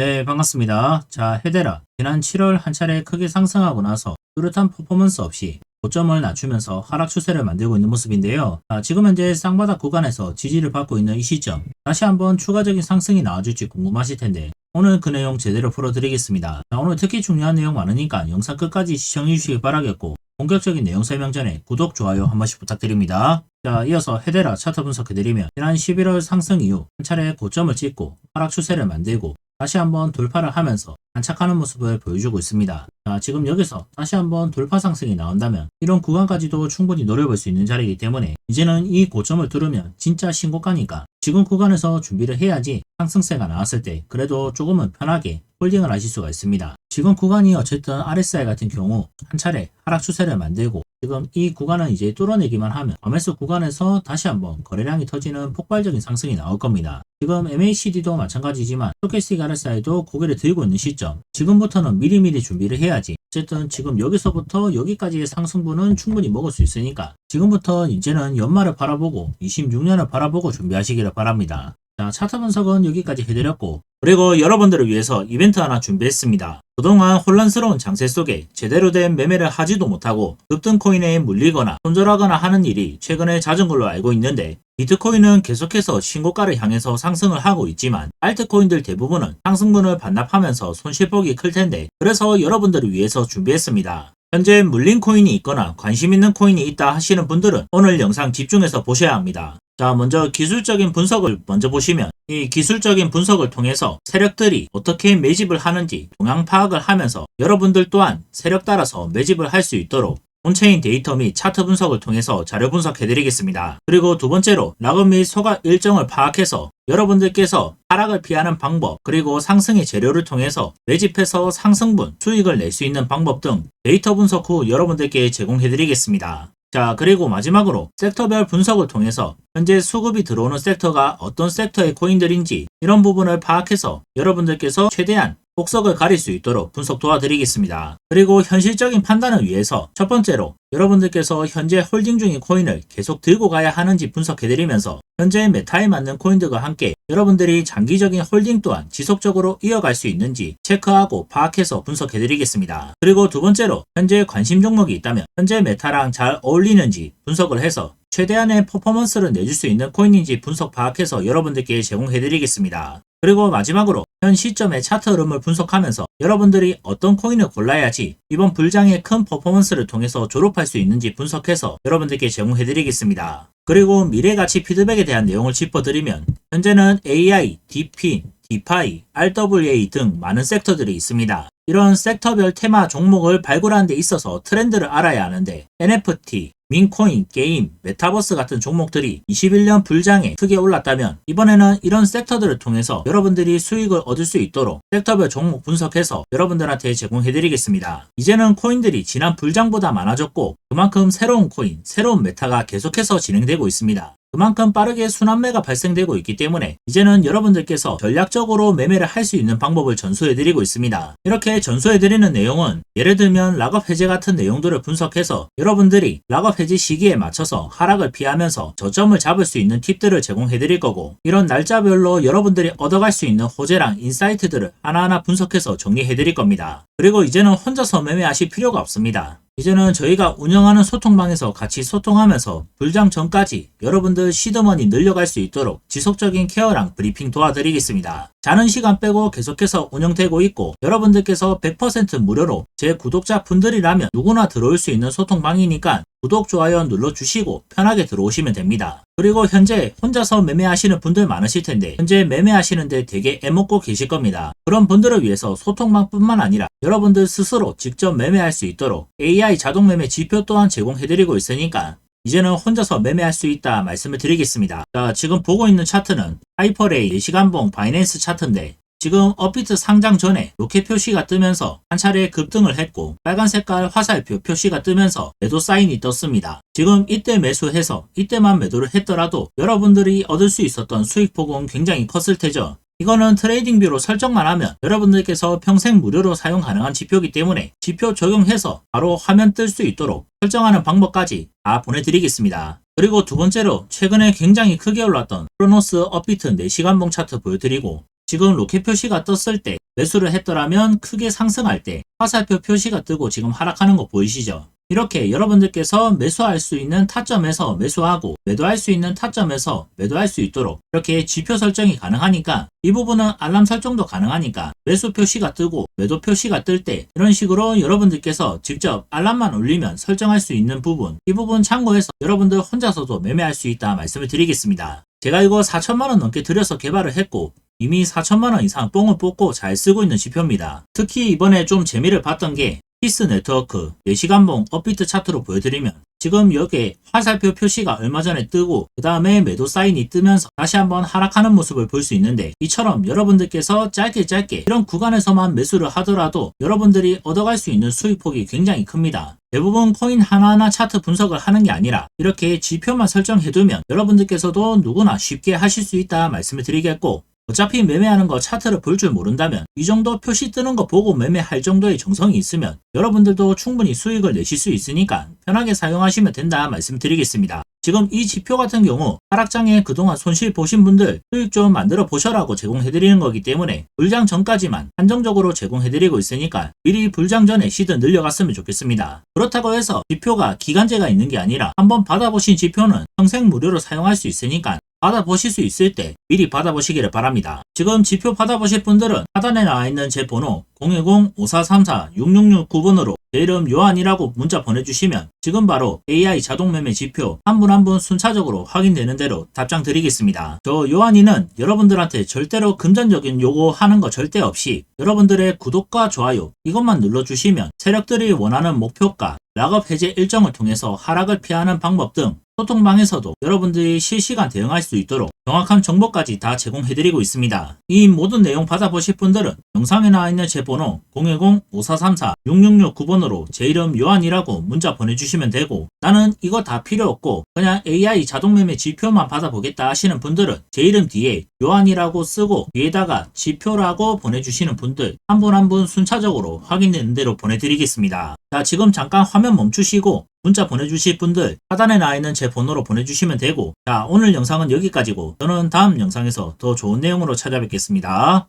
네, 반갑습니다. 자, 헤데라. 지난 7월 한 차례 크게 상승하고 나서 뚜렷한 퍼포먼스 없이 고점을 낮추면서 하락 추세를 만들고 있는 모습인데요. 자, 지금 현재 쌍바닥 구간에서 지지를 받고 있는 이 시점. 다시 한번 추가적인 상승이 나와줄지 궁금하실 텐데 오늘 그 내용 제대로 풀어드리겠습니다. 자, 오늘 특히 중요한 내용 많으니까 영상 끝까지 시청해 주시기 바라겠고 본격적인 내용 설명 전에 구독, 좋아요 한 번씩 부탁드립니다. 자, 이어서 헤데라 차트 분석해드리면 지난 11월 상승 이후 한 차례 고점을 찍고 하락 추세를 만들고 다시 한번 돌파를 하면서 안착하는 모습을 보여주고 있습니다. 자, 지금 여기서 다시 한번 돌파 상승이 나온다면 이런 구간까지도 충분히 노려볼 수 있는 자리이기 때문에 이제는 이 고점을 뚫으면 진짜 신고가니까 지금 구간에서 준비를 해야지 상승세가 나왔을 때 그래도 조금은 편하게 홀딩을 하실 수가 있습니다. 지금 구간이 어쨌든 RSI 같은 경우 한 차례 하락 추세를 만들고 지금 이 구간은 이제 뚫어내기만 하면 아메스 구간에서 다시 한번 거래량이 터지는 폭발적인 상승이 나올 겁니다. 지금 MACD도 마찬가지지만 스토캐스틱 RSI도 고개를 들고 있는 시점 지금부터는 미리미리 준비를 해야지 어쨌든 지금 여기서부터 여기까지의 상승분은 충분히 먹을 수 있으니까 지금부터 이제는 연말을 바라보고 26년을 바라보고 준비하시기를 바랍니다. 자, 차트 분석은 여기까지 해드렸고, 그리고 여러분들을 위해서 이벤트 하나 준비했습니다. 그동안 혼란스러운 장세 속에 제대로 된 매매를 하지도 못하고 급등 코인에 물리거나 손절하거나 하는 일이 최근에 잦은 걸로 알고 있는데 비트코인은 계속해서 신고가를 향해서 상승을 하고 있지만 알트코인들 대부분은 상승분을 반납하면서 손실폭이 클 텐데 그래서 여러분들을 위해서 준비했습니다. 현재 물린 코인이 있거나 관심 있는 코인이 있다 하시는 분들은 오늘 영상 집중해서 보셔야 합니다. 자, 먼저 기술적인 분석을 먼저 보시면 이 기술적인 분석을 통해서 세력들이 어떻게 매집을 하는지 동향 파악을 하면서 여러분들 또한 세력 따라서 매집을 할 수 있도록 온체인 데이터 및 차트 분석을 통해서 자료 분석해드리겠습니다. 그리고 두 번째로 락업 및 소각 일정을 파악해서 여러분들께서 하락을 피하는 방법, 그리고 상승의 재료를 통해서 매집해서 상승분, 수익을 낼 수 있는 방법 등 데이터 분석 후 여러분들께 제공해드리겠습니다. 자, 그리고 마지막으로 섹터별 분석을 통해서 현재 수급이 들어오는 섹터가 어떤 섹터의 코인들인지 이런 부분을 파악해서 여러분들께서 최대한 복석을 가릴 수 있도록 분석 도와드리겠습니다. 그리고 현실적인 판단을 위해서 첫 번째로 여러분들께서 현재 홀딩 중인 코인을 계속 들고 가야 하는지 분석해드리면서 현재 메타에 맞는 코인들과 함께 여러분들이 장기적인 홀딩 또한 지속적으로 이어갈 수 있는지 체크하고 파악해서 분석해드리겠습니다. 그리고 두 번째로 현재 관심 종목이 있다면 현재 메타랑 잘 어울리는지 분석을 해서 최대한의 퍼포먼스를 내줄 수 있는 코인인지 분석 파악해서 여러분들께 제공해드리겠습니다. 그리고 마지막으로 현 시점의 차트 흐름을 분석하면서 여러분들이 어떤 코인을 골라야지 이번 불장의 큰 퍼포먼스를 통해서 졸업할 수 있는지 분석해서 여러분들께 제공해드리겠습니다. 그리고 미래 가치 피드백에 대한 내용을 짚어드리면 현재는 AI, DeFi, DeFi, RWA 등 많은 섹터들이 있습니다. 이런 섹터별 테마 종목을 발굴하는 데 있어서 트렌드를 알아야 하는데 NFT, 민코인, 게임, 메타버스 같은 종목들이 21년 불장에 크게 올랐다면 이번에는 이런 섹터들을 통해서 여러분들이 수익을 얻을 수 있도록 섹터별 종목 분석해서 여러분들한테 제공해드리겠습니다. 이제는 코인들이 지난 불장보다 많아졌고 그만큼 새로운 코인, 새로운 메타가 계속해서 진행되고 있습니다. 그만큼 빠르게 순환매가 발생되고 있기 때문에 이제는 여러분들께서 전략적으로 매매를 할 수 있는 방법을 전수해드리고 있습니다. 이렇게 전수해드리는 내용은 예를 들면 락업 해제 같은 내용들을 분석해서 여러분들이 락업 해제 시기에 맞춰서 하락을 피하면서 저점을 잡을 수 있는 팁들을 제공해드릴 거고 이런 날짜별로 여러분들이 얻어갈 수 있는 호재랑 인사이트들을 하나하나 분석해서 정리해드릴 겁니다. 그리고 이제는 혼자서 매매하실 필요가 없습니다. 이제는 저희가 운영하는 소통방에서 같이 소통하면서 불장 전까지 여러분들 시드머니 늘려갈 수 있도록 지속적인 케어랑 브리핑 도와드리겠습니다. 자는 시간 빼고 계속해서 운영되고 있고 여러분들께서 100% 무료로 제 구독자 분들이라면 누구나 들어올 수 있는 소통방이니까 구독, 좋아요 눌러주시고 편하게 들어오시면 됩니다. 그리고 현재 혼자서 매매하시는 분들 많으실 텐데 현재 매매하시는데 되게 애먹고 계실 겁니다. 그런 분들을 위해서 소통방뿐만 아니라 여러분들 스스로 직접 매매할 수 있도록 AI 자동 매매 지표 또한 제공해드리고 있으니까 이제는 혼자서 매매할 수 있다 말씀을 드리겠습니다. 자, 지금 보고 있는 차트는 하이퍼레이 4시간봉 바이낸스 차트인데 지금 업비트 상장 전에 로켓 표시가 뜨면서 한 차례 급등을 했고 빨간 색깔 화살표 표시가 뜨면서 매도 사인이 떴습니다. 지금 이때 매수해서 이때만 매도를 했더라도 여러분들이 얻을 수 있었던 수익 폭은 굉장히 컸을 테죠. 이거는 트레이딩뷰로 설정만 하면 여러분들께서 평생 무료로 사용 가능한 지표이기 때문에 지표 적용해서 바로 화면 뜰 수 있도록 설정하는 방법까지 다 보내드리겠습니다. 그리고 두 번째로 최근에 굉장히 크게 올랐던 크로노스 업비트 4시간봉 차트 보여드리고 지금 로켓 표시가 떴을 때 매수를 했더라면 크게 상승할 때 화살표 표시가 뜨고 지금 하락하는 거 보이시죠? 이렇게 여러분들께서 매수할 수 있는 타점에서 매수하고 매도할 수 있는 타점에서 매도할 수 있도록 이렇게 지표 설정이 가능하니까 이 부분은 알람 설정도 가능하니까 매수 표시가 뜨고 매도 표시가 뜰 때 이런 식으로 여러분들께서 직접 알람만 울리면 설정할 수 있는 부분 이 부분 참고해서 여러분들 혼자서도 매매할 수 있다 말씀을 드리겠습니다. 제가 이거 4천만원 넘게 들여서 개발을 했고 이미 4천만원 이상 뽕을 뽑고 잘 쓰고 있는 지표입니다. 특히 이번에 좀 재미를 봤던 게 피스 네트워크 4시간봉 업비트 차트로 보여드리면 지금 여기에 화살표 표시가 얼마 전에 뜨고 그 다음에 매도 사인이 뜨면서 다시 한번 하락하는 모습을 볼 수 있는데 이처럼 여러분들께서 짧게 짧게 이런 구간에서만 매수를 하더라도 여러분들이 얻어갈 수 있는 수익폭이 굉장히 큽니다. 대부분 코인 하나하나 차트 분석을 하는 게 아니라 이렇게 지표만 설정해두면 여러분들께서도 누구나 쉽게 하실 수 있다 말씀을 드리겠고 어차피 매매하는 거 차트를 볼 줄 모른다면 이 정도 표시 뜨는 거 보고 매매할 정도의 정성이 있으면 여러분들도 충분히 수익을 내실 수 있으니까 편하게 사용하시면 된다 말씀드리겠습니다. 지금 이 지표 같은 경우 하락장에 그동안 손실 보신 분들 수익 좀 만들어 보셔라고 제공해드리는 거기 때문에 불장 전까지만 한정적으로 제공해드리고 있으니까 미리 불장 전에 시드 늘려갔으면 좋겠습니다. 그렇다고 해서 지표가 기간제가 있는 게 아니라 한번 받아보신 지표는 평생 무료로 사용할 수 있으니까 받아보실 수 있을 때 미리 받아보시기를 바랍니다. 지금 지표 받아보실 분들은 하단에 나와 있는 제 번호 010-5434-6669번으로 제 이름 요한이라고 문자 보내주시면 지금 바로 AI 자동매매 지표 한 분 한 분 순차적으로 확인되는 대로 답장 드리겠습니다. 저 요한이는 여러분들한테 절대로 금전적인 요구 하는 거 절대 없이 여러분들의 구독과 좋아요 이것만 눌러주시면 세력들이 원하는 목표가 락업 해제 일정을 통해서 하락을 피하는 방법 등 소통방에서도 여러분들이 실시간 대응할 수 있도록 정확한 정보까지 다 제공해드리고 있습니다. 이 모든 내용 받아보실 분들은 영상에 나와 있는 제 번호 010-5434-6669번으로 제 이름 요한이라고 문자 보내주시면 되고 나는 이거 다 필요 없고 그냥 AI 자동매매 지표만 받아보겠다 하시는 분들은 제 이름 뒤에 요한이라고 쓰고 뒤에다가 지표라고 보내주시는 분들 한 분 한분 순차적으로 확인되는 대로 보내드리겠습니다. 자 지금 잠깐 화면 멈추시고 문자 보내주실 분들 하단에 나와 있는 제 번호로 보내주시면 되고 자 오늘 영상은 여기까지고 저는 다음 영상에서 더 좋은 내용으로 찾아뵙겠습니다.